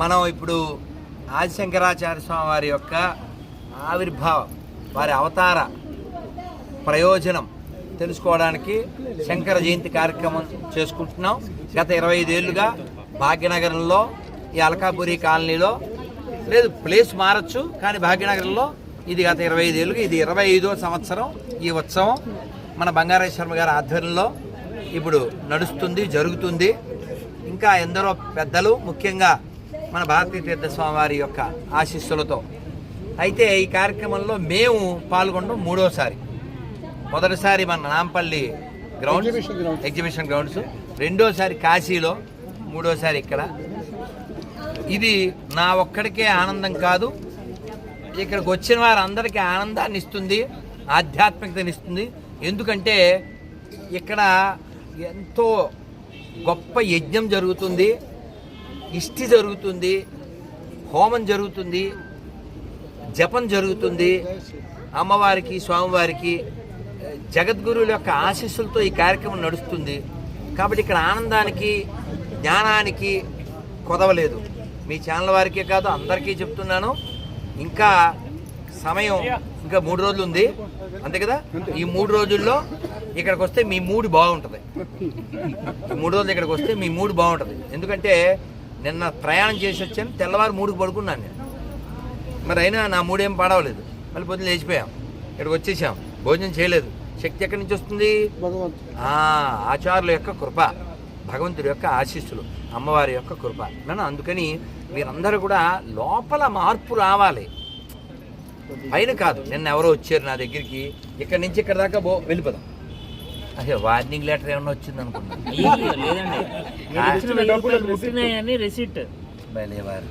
మనం ఇప్పుడు ఆదిశంకరాచార్య స్వామి వారి యొక్క ఆవిర్భావం వారి అవతార ప్రయోజనం తెలుసుకోవడానికి శంకర జయంతి కార్యక్రమం చేసుకుంటున్నాం. గత ఇరవై ఐదేళ్ళుగా భాగ్యనగరంలో ఈ అలకాపురి కాలనీలో లేదు ప్లేస్ మారచ్చు కానీ భాగ్యనగరంలో ఇది గత ఇరవై ఐదేళ్ళుగా ఇది ఇరవై ఐదో సంవత్సరం ఈ ఉత్సవం. మన బంగారేశ్వర గారి ఆధ్వర్యంలో ఇప్పుడు నడుస్తుంది జరుగుతుంది. ఇంకా ఎందరో పెద్దలు ముఖ్యంగా మన భారతీయ తీర్థస్వామి వారి యొక్క ఆశీస్సులతో. అయితే ఈ కార్యక్రమంలో మేము పాల్గొనడం మూడోసారి. మొదటిసారి మన నాంపల్లి గ్రౌండ్ ఎగ్జిబిషన్ గ్రౌండ్స్ రెండోసారి కాశీలో మూడోసారి ఇక్కడ. ఇది నా ఒక్కడికే ఆనందం కాదు. ఇక్కడికి వచ్చిన వారందరికీ ఆనందాన్ని ఇస్తుంది ఆధ్యాత్మికతని ఇస్తుంది. ఎందుకంటే ఇక్కడ ఎంతో గొప్ప యజ్ఞం జరుగుతుంది. ఇష్టి జరుగుతుంది హోమం జరుగుతుంది జపం జరుగుతుంది. అమ్మవారికి స్వామివారికి జగద్గురువుల యొక్క ఆశీస్సులతో ఈ కార్యక్రమం నడుస్తుంది. కాబట్టి ఇక్కడ ఆనందానికి జ్ఞానానికి కొదవలేదు. మీ ఛానల్ వారికే కాదు అందరికీ చెప్తున్నాను. ఇంకా సమయం ఇంకా మూడు రోజులు ఉంది. అంతే కదా? ఈ మూడు రోజుల్లో ఇక్కడికి వస్తే మీ మూడు బాగుంటుంది. మూడు రోజులు ఇక్కడికి వస్తే మీ మూడు బాగుంటుంది. ఎందుకంటే నిన్న ప్రయాణం చేసి వచ్చాను తెల్లవారు మూడుకు పడుకున్నాను నేను. మరి అయినా నా మూడేం పాడవలేదు. మళ్ళీ పొద్దున లేచిపోయాం. ఇక్కడికి వచ్చేసాం. భోజనం చేయలేదు. శక్తి ఎక్కడి నుంచి వస్తుంది? ఆ, ఆచార్యుల యొక్క కృప భగవంతుడి యొక్క ఆశీస్సులు అమ్మవారి యొక్క కృప. నేను అందుకని మీరందరూ కూడా లోపల మార్పు రావాలి. పైన కాదు నిన్న ఎవరో వచ్చారు నా దగ్గరికి. ఇక్కడి నుంచి ఇక్కడ దాకా బో వెళ్ళిపోదాం. అసలు వార్నింగ్ లెటర్ ఏమన్నా వచ్చింది అనుకున్నాను రెసిట్ భలేవారు.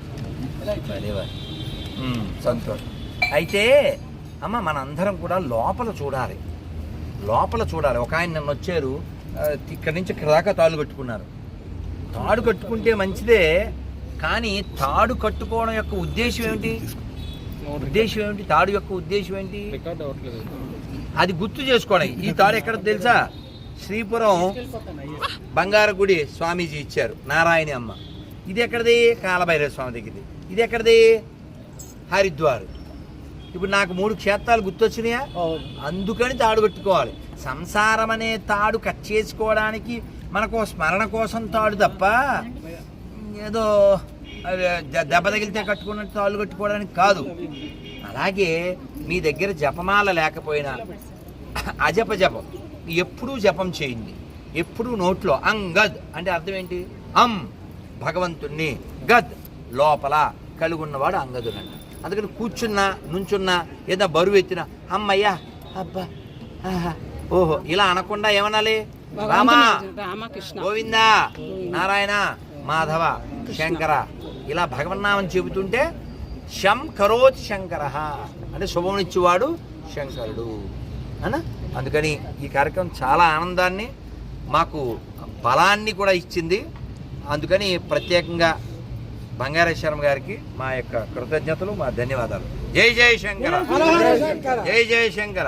భలేవారు. ఉమ్, సంతోషం. అయితే అమ్మ మనందరం కూడా లోపల చూడాలి. లోపల చూడాలి. ఒక ఆయన నిన్న వచ్చారు ఇక్కడి నుంచి ఇక్కడ దాకా తాడు కట్టుకున్నారు. తాడు కట్టుకుంటే మంచిదే కానీ తాడు కట్టుకోవడం యొక్క ఉద్దేశం ఏమిటి? ఉద్దేశం ఏమిటి? తాడు యొక్క ఉద్దేశం ఏంటి అది గుర్తు చేసుకోవడం ఈ తాడు ఎక్కడ తెలుసా? శ్రీపురం బంగారు గుడి స్వామీజీ ఇచ్చారు. నారాయణి అమ్మ. ఇది ఎక్కడిది? కాలభైరవ స్వామి దగ్గరది. ఇది ఎక్కడిది? హరిద్వార్. ఇప్పుడు నాకు మూడు క్షేత్రాలు గుర్తొచ్చినాయా? అందుకని తాడు కట్టుకోవాలి సంసారం అనే తాడు కట్ చేసుకోవడానికి మనకు స్మరణ కోసం తాడు తప్ప ఏదో దెబ్బ తగిలితే కట్టుకున్నట్టు తాళ్ళు కట్టుకోవడానికి కాదు. అలాగే మీ దగ్గర జపమాల లేకపోయినా అజప జపం. ఎప్పుడూ జపం చేయండి. ఎప్పుడూ నోట్లో అంగద్ అంటే అర్థం ఏంటి? అం భగవంతుణ్ణి గద్ లోపల కలిగి ఉన్నవాడు అంగదుడంట అందుకని కూర్చున్నా నుంచున్నా ఏదో బరువు ఎత్తినా అమ్మయ్యా అబ్బా ఓహో ఇలా అనకుండా ఏమనాలి? రామా గోవిందా నారాయణ మాధవ శంకర ఇలా భగవన్నామం చెబుతుంటే శం కరోతి శంకర అంటే శుభమునిచ్చేవాడు శంకరుడు. అనా? అందుకని ఈ కార్యక్రమం చాలా ఆనందాన్ని మాకు బలాన్ని కూడా ఇచ్చింది. అందుకని ప్రత్యేకంగా బంగారేశ్వరం గారికి మా యొక్క కృతజ్ఞతలు మా ధన్యవాదాలు. జై జై శంకర. జై జై శంకర.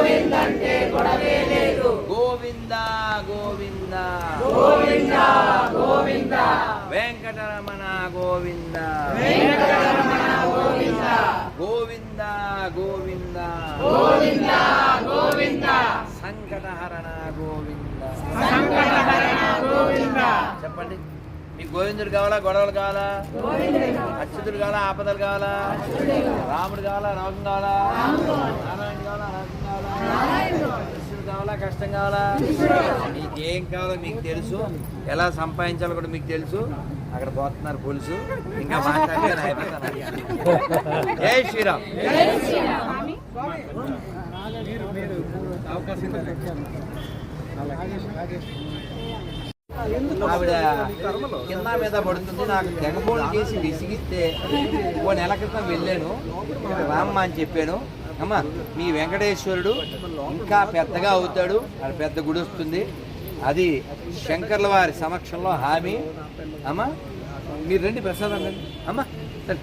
గోవింద్ అంటే గొడవే లేదు. గోవింద గోవింద. గోవింద గోవింద. వెంకటరమణ గోవింద. వెంకటరమణ గోవింద. గోవింద గోవింద. గోవింద గోవింద. సంకటహరణ గోవింద. సంకటహరణ గోవింద. చెప్పండి. మీకు గోవిందుడు కావాలా గొడవలు కావాలా? అచ్యుతుడు కావాలా ఆపదలు కావాలా? రాముడు కావాలా రోగం కావాలా? నారాయణ కావాలా. కావాలా? కష్టం కావాలా? మీకు ఏం కావాలో మీకు తెలుసు. ఎలా సంపాదించాలో కూడా మీకు తెలుసు. అక్కడ పోతున్నారు పోలీసు. ఇంకా మాట్లాడారు జై శ్రీరామ్. ఆవిడ కింద మీద పడుతుంది. నాకు తెగబోలు చేసి విసిగిస్తే ఓ నెల క్రితం వెళ్ళాను. రామ్మ అని చెప్పాను. అమ్మ మీ వెంకటేశ్వరుడు ఇంకా పెద్దగా అవుతాడు. అది పెద్ద గుడి వస్తుంది. అది శంకర్ల వారి సమక్షంలో హామీ. అమ్మ మీరు రండి ప్రసాదం రండి. అమ్మ సరే.